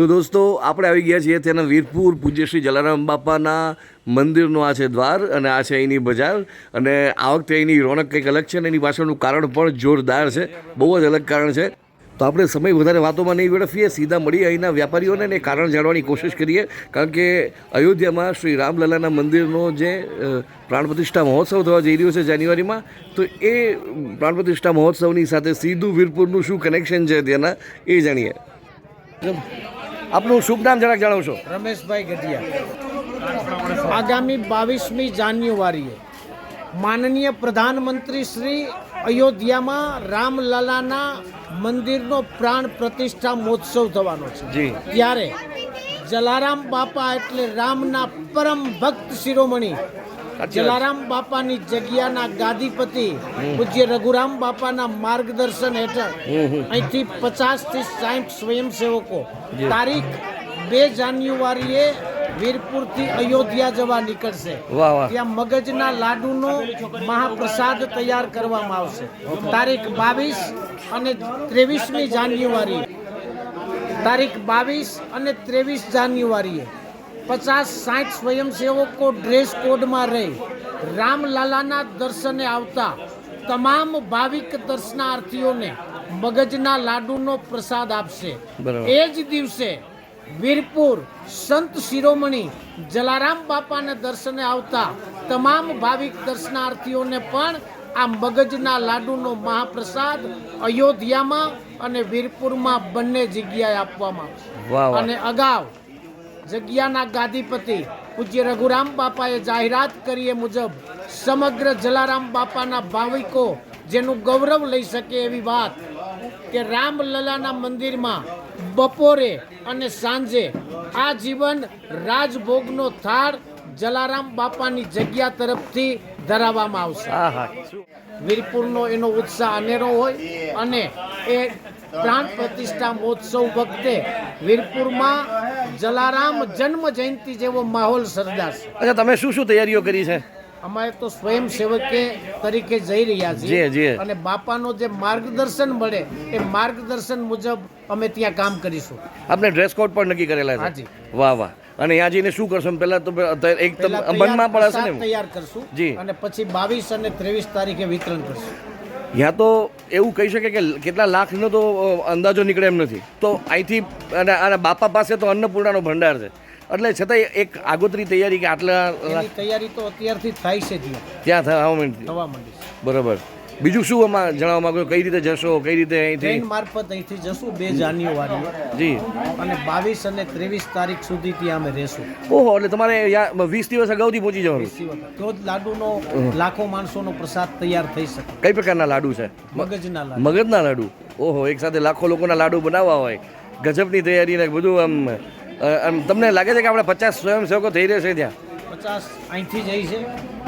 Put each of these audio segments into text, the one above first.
તો દોસ્તો, આપણે આવી ગયા છીએ તેના વીરપુર, પૂજ્ય શ્રી જલારામ બાપાના મંદિરનો આ છે દ્વાર અને આ છે અહીંની બજાર. અને આ વખતે અહીંની રોનક કંઈક અલગ છે અને એની પાછળનું કારણ પણ જોરદાર છે. બહુ જ અલગ કારણ છે. તો આપણે સમય વધારે વાતોમાં નહીં વેડફીએ, સીધા મળીએ અહીંના વેપારીઓને ને કારણ જાણવાની કોશિશ કરીએ. કારણ કે અયોધ્યામાં શ્રી રામલલાના મંદિરનો જે પ્રાણ પ્રતિષ્ઠા મહોત્સવ થવા જઈ રહ્યો છે જાન્યુઆરીમાં, તો એ પ્રાણ પ્રતિષ્ઠા મહોત્સવની સાથે સીધું વીરપુરનું શું કનેક્શન છે તેના એ જાણીએ. આપનું શુભ નામ જરાક જણાવશો? રમેશભાઈ ગઢિયા. આગામી બાવીસમી જાન્યુઆરીએ માનનીય પ્રધાનમંત્રી શ્રી અયોધ્યામાં રામલલાના મંદિરનો પ્રાણ પ્રતિષ્ઠા મહોત્સવ થવાનો છે. ત્યારે જલારામ બાપા એટલે રામના પરમ ભક્ત શિરોમણી જલારામ બાપાની જગ્યાના ગાદીપતિ પૂજ્ય રઘુરામ બાપાના માર્ગદર્શન હેઠળ અહીંથી પચાસથી સાઠ સ્વયંસેવકો. તારીખ બે જાન્યુઆરીએ વીરપુરથી અયોધ્યા જવા નીકળશે. ત્યાં મગજના લાડુનો મહાપ્રસાદ તૈયાર કરવામાં આવશે. તારીખ બાવીસ અને ત્રેવીસમી જાન્યુઆરી તારીખ બાવીસ અને ત્રેવીસ જાન્યુઆરીએ. પચાસ સાઠ સ્વયંસેવકો ડ્રેસ કોડમાં રહી રામલાલાના દર્શને આવતા તમામ ભાવિક દર્શનાર્થીઓને મગજના લાડુનો પ્રસાદ આપશે. એ જ દિવસે વીરપુર સંત શિરોમણી જલારામ બાપાને દર્શને આવતા તમામ ભાવિક દર્શનાર્થીઓને પણ આ મગજના લાડુનો મહાપ્રસાદ અયોધ્યામાં અને વીરપુરમાં બંને જગ્યાએ આપવામાં આવશે. અને અગાઉ જગ્યાના ગાદીપતિ પૂજ્ય રઘુરામ બાપાએ જાહેરાત કરી એ મુજબ સમગ્ર જલારામ બાપાના ભાવિકો જેનું ગૌરવ લઈ શકે એવી વાત કે રામલલાના મંદિરમાં બપોરે અને સાંજે આ જીવન રાજભોગનો થાળ જલારામ બાપાની જગ્યા તરફથી ધરાવવામાં આવશે. વીરપુરનો એનો ઉત્સાહ અનેરો હોય અને એ પ્રાણ પ્રતિષ્ઠા મહોત્સવ વખતે વીરપુરમાં જલારામ જન્મ જયંતિ જેવો માહોલ સર્જાશે. અચ્છા તમે શું શું તૈયારીઓ કરી છે? અમારે તો સ્વયંસેવકે તરીકે જઈ રહ્યા છીએ અને બાપાનો જે માર્ગદર્શન મળે એ માર્ગદર્શન મુજબ અમે ત્યાં કામ કરીશું. આપણે ડ્રેસ કોડ પણ નક્કી કરેલા છે? હાજી. વાહ વાહ. અને ત્યાં જઈને શું કરશો? પહેલા તો એક મનમાં પણ હશે ને તૈયાર કરશું જી. અને પછી બાવીસ અને ત્રેવીસ તારીખે વિતરણ કરશું. ત્યાં તો એવું કહી શકે કે કેટલા લાખનો તો અંદાજો નીકળે એમ નથી. તો અહીંથી અને અને બાપા પાસે તો અન્નપૂર્ણાનો ભંડાર છે. એટલે છતાંય એક આગોતરી તૈયારી કે આટલા તૈયારી તો અત્યારથી થાય છે ત્યાં થવા માંડી. બરાબર. બીજું શું આમાં જણાવવા માંગો કઈ રીતે જશો? કઈ રીતે અહીંથી? મારફત અહીંથી જશું બે જાન્યુઆરી જી. અને બાવીસ અને ત્રેવીસ તારીખ સુધી ત્યાં અમે રહેશું. ઓહો એટલે તમારે વીસ દિવસ અગાઉથી પહોંચી જવાનું? તો જ લાડુનો લાખો માણસોનો પ્રસાદ તૈયાર થઈ શકે. કઈ પ્રકારના લાડુ છે? મગજના લાડુ. મગજના લાડુ? ઓહો એક સાથે લાખો લોકોના લાડુ બનાવવા હોય. ગજબની તૈયારી ને બધું આમ આમ તમને લાગે છે કે આપણે પચાસ સ્વયંસેવકો થઈ રહેશે ત્યાં? પચાસ અહીંથી જાય છે.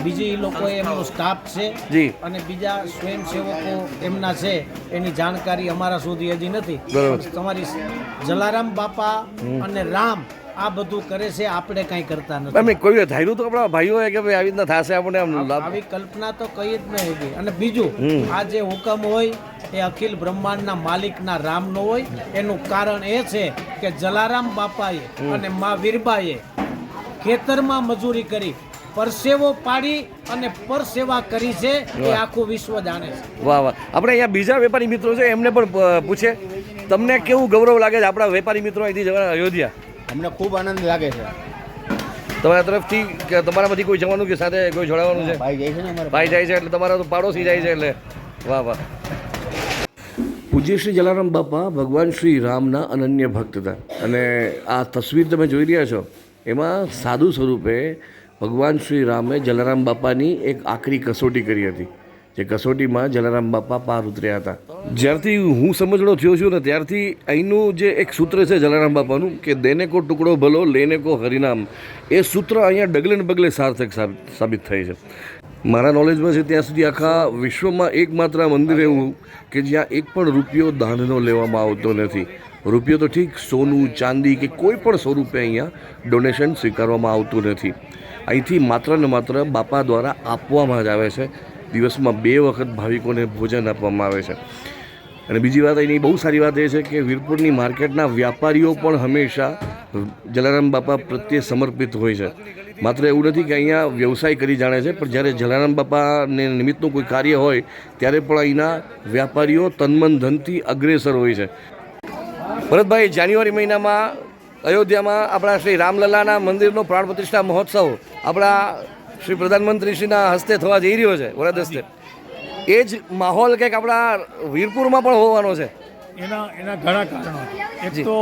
બીજી લોકો એમનો સ્ટાફ છે જી. અને બીજા સ્વયંસેવકો એમના છે. એની જાણકારી અમારા સુધી હજી નથી. તમારી જલારામ બાપા અને રામ આ બધું કરે છે આપણે કાંઈ કરતા નથી. કોઈ ધાર્યું તો આપણા ભાઈઓ કે ભાઈ આવી રીતના થશે આપણે આમ આવી કલ્પના તો કઈ જ નહીં હતી. અને બીજું આ જે હુકમ હોય એ અખિલ બ્રહ્માંડના માલિકના રામનો હોય. એનું કારણ એ છે કે જલારામ બાપાએ અને મા વીરબાએ ખેતરમાં મજૂરી કરી પરસેવો પાડી અને પરસેવા કરી છે એ આખું વિશ્વ જાણે છે. વાહ વાહ. આપણે અહીંયા બીજા વેપારી મિત્રો છે એમને પણ પૂછે. તમને કેવું ગૌરવ લાગે છે આપણા વેપારી મિત્રો અહીંથી જવાના અયોધ્યા? અમને ખૂબ આનંદ લાગે છે. તમારા તરફથી કે તમારામાંથી કોઈ જવાનું કે સાથે કોઈ જોડાવાનું છે? ભાઈ જાય છે ને અમારે ભાઈ જાય છે એટલે તમારા તો પાડોશી જાય છે એટલે. વાહ વાહ. પૂજ્ય શ્રી જલારામ બાપા ભગવાન શ્રી રામના અનન્ય ભક્ત હતા. અને આ તસવીર તમે જોઈ રહ્યા છો એમાં સાદું સ્વરૂપે ભગવાન શ્રી રામે જલારામ બાપાની એક આખરી કસોટી કરી હતી, જે કસોટીમાં જલારામ બાપા પાર ઉતર્યા હતા. જ્યારથી હું સમજણો થયો છું ને ત્યારથી અહીંનું જે એક સૂત્ર છે જલારામ બાપાનું, કે દેને કો ટુકડો ભલો, લેને કો હરિનામ, એ સૂત્ર અહીંયા ડગલે ને પગલે સાર્થક સાબ- સાબિત થાય છે. મારા નોલેજમાં છે ત્યાં સુધી આખા વિશ્વમાં એકમાત્ર મંદિર એવું કે જ્યાં એક પણ રૂપિયો દાનનો લેવામાં આવતો નથી. રૂપિયો તો ઠીક, સોનું, ચાંદી કે કોઈ પણ સ્વરૂપે અહીંયા ડોનેશન સ્વીકારવામાં આવતું નથી. અહીંથી માત્ર ને માત્ર બાપા દ્વારા આપવામાં જ આવે છે. દિવસમાં બે વખત ભાવિકોને ભોજન આપવામાં આવે છે. અને બીજી વાત એની બહુ સારી વાત એ છે કે વીરપુરની માર્કેટના વ્યાપારીઓ પણ હંમેશા જલારામ બાપા પ્રત્યે સમર્પિત હોય છે. માત્ર એવું નથી કે અહીંયા વ્યવસાય કરી જાણે છે, પણ જ્યારે જલારામ બાપાને નિમિત્તનું કોઈ કાર્ય હોય, ત્યારે પણ અહીંના વ્યાપારીઓ તનમન ધનથી અગ્રેસર હોય છે. ભરતભાઈ જાન્યુઆરી મહિનામાં અયોધ્યામાં આપણા શ્રી રામલલાના મંદિરનો પ્રાણ પ્રતિષ્ઠા મહોત્સવ આપણા શ્રી પ્રધાનમંત્રીશ્રીના હસ્તે થવા જઈ રહ્યો છે વરદ હસ્તે. એ જ માહોલ કંઈક આપણા વીરપુરમાં પણ હોવાનો છે. એના એના ઘણા કારણો એક તો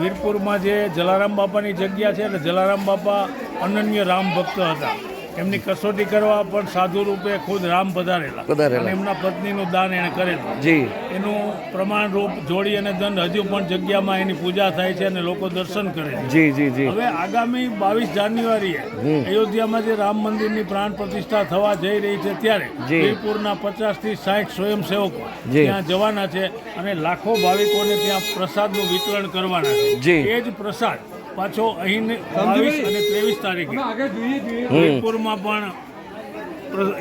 વીરપુરમાં જે જલારામ બાપાની જગ્યા છે એટલે જલારામ બાપા અનન્ય રામ ભક્ત હતા. એમની કસોટી કરવા પણ સાધુ રૂપે ખુદ રામ પધારેલા. પધારેલા. એમના પત્નીનું દાન એણે કરેલું. જી. એનું પ્રમાણ રૂપ જોડી અને દંડ હજુ પણ જગ્યામાં એની પૂજા થાય છે અને લોકો દર્શન કરે છે. જી જી જી. હવે આગામી બાવીસ જાન્યુઆરીએ અયોધ્યામાં જે રામ મંદિરની પ્રાણ પ્રતિષ્ઠા થવા જઈ રહી છે ત્યારે જયપુરના વીરપુરના પચાસથી સાઠ સ્વયંસેવકો ત્યાં જવાના છે અને લાખો ભાવિકોને ત્યાં પ્રસાદનું વિતરણ કરવાના છે. એ જ પ્રસાદ પાછો અહીં બાવીસ અને ત્રેવીસ તારીખે. વીરપુરમાં પણ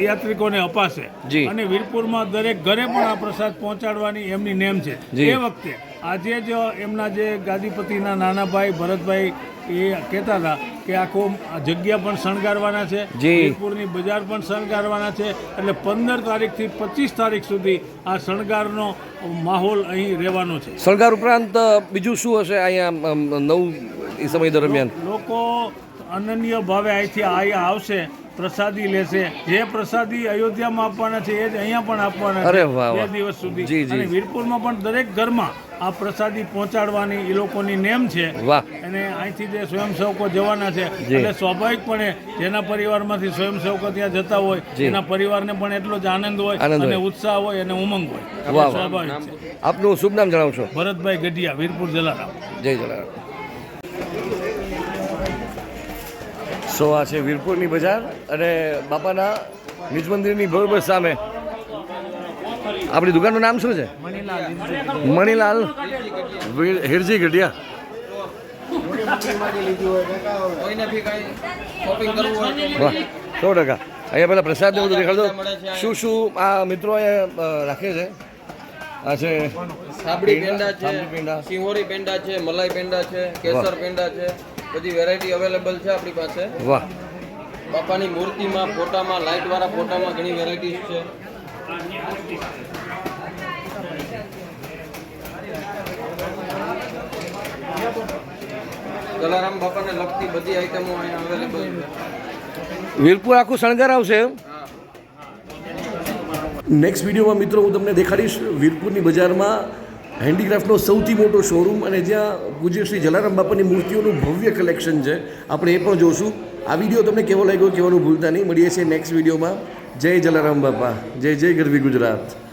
યાત્રિકોને અપાશે. અને વીરપુરમાં દરેક ઘરે પણ આ પ્રસાદ પહોંચાડવાની એમની નેમ છે. જી. એ વખતે આજે જ એમના જે ગાદીપતિના નાના ભાઈ ભરતભાઈ એ કહેતા હતા કે આખો જગ્યા પણ શણગારવાના છે. વીરપુરની બજાર પણ શણગારવાના છે. એટલે પંદર તારીખથી પચીસ તારીખ સુધી આ શણગારનો માહોલ અહીં રહેવાનો છે. શણગાર ઉપરાંત બીજું શું હશે? અહીંયા નવ એ સમય દરમિયાન. લોકો અનન્ય ભાવે અહીંથી અહીંયા આવશે પ્રસાદી લેશે. જે પ્રસાદી અયોધ્યામાં આપવાના છે એ જ અહીંયા પણ આપવાના અરે વાહ, બે દિવસ સુધી. જી, જી. અને વીરપુરમાં પણ દરેક ઘરમાં આ પ્રસાદી પહોંચાડવાની એ લોકોની નેમ છે. અને અહીંથી જે સ્વયંસેવકો જવાના છે એટલે સ્વાભાવિકપણે જેના પરિવારમાંથી સ્વયંસેવકો ત્યાં જતા હોય. એના પરિવારને પણ એટલો જ આનંદ હોય અને ઉત્સાહ હોય અને ઉમંગ હોય. સ્વાભાવિક છે. આપનું શુભ નામ જણાવશો. ભરતભાઈ ગઢિયા વીરપુર જલારામ. જય જલારામ. સો આ છે વીરપુરની બજાર અને બાપાના નિજ મંદિરની બરોબર સામે. આપણી દુકાનનું નામ શું છે? મણીલાલ હિરજી ગઢિયા સો ટકા. અહીંયા પેલા પ્રસાદ ને બધું દેખાડતો શું શું આ મિત્રો અહીંયા રાખે છે? આ છે સાબડી પેંડા છે સિંહોરી પેંડા. છે મલાઈ પેંડા છે કેસર પેંડા છે. બધી વેરાયટી અવેલેબલ છે આપણી પાસે. વાહ. બાપાની મૂર્તિમાં ફોટામાં લાઇટવાળા ફોટામાં ઘણી વેરાયટીઝ છે. જલારામ બાપાને લગતી બધી આઈટમો અહીંયા અવેલેબલ છે. વીરપુર આખું શણગાર આવશે નેક્સ્ટ વિડીયોમાં મિત્રો હું તમને દેખાડીશ વીરપુરની બજારમાં હેન્ડીક્રાફ્ટનો સૌથી મોટો શોરૂમ અને જ્યાં પૂજ્ય શ્રી જલારામ બાપાની મૂર્તિઓનું ભવ્ય કલેક્શન છે. આપણે એ પણ જોશું. આ વીડિયો તમને કેવો લાગ્યો કહેવાનું ભૂલતા નહીં. મળીએ છીએ નેક્સ્ટ વિડીયોમાં. જય જલારામ બાપા. જય જય ગરવી ગુજરાત.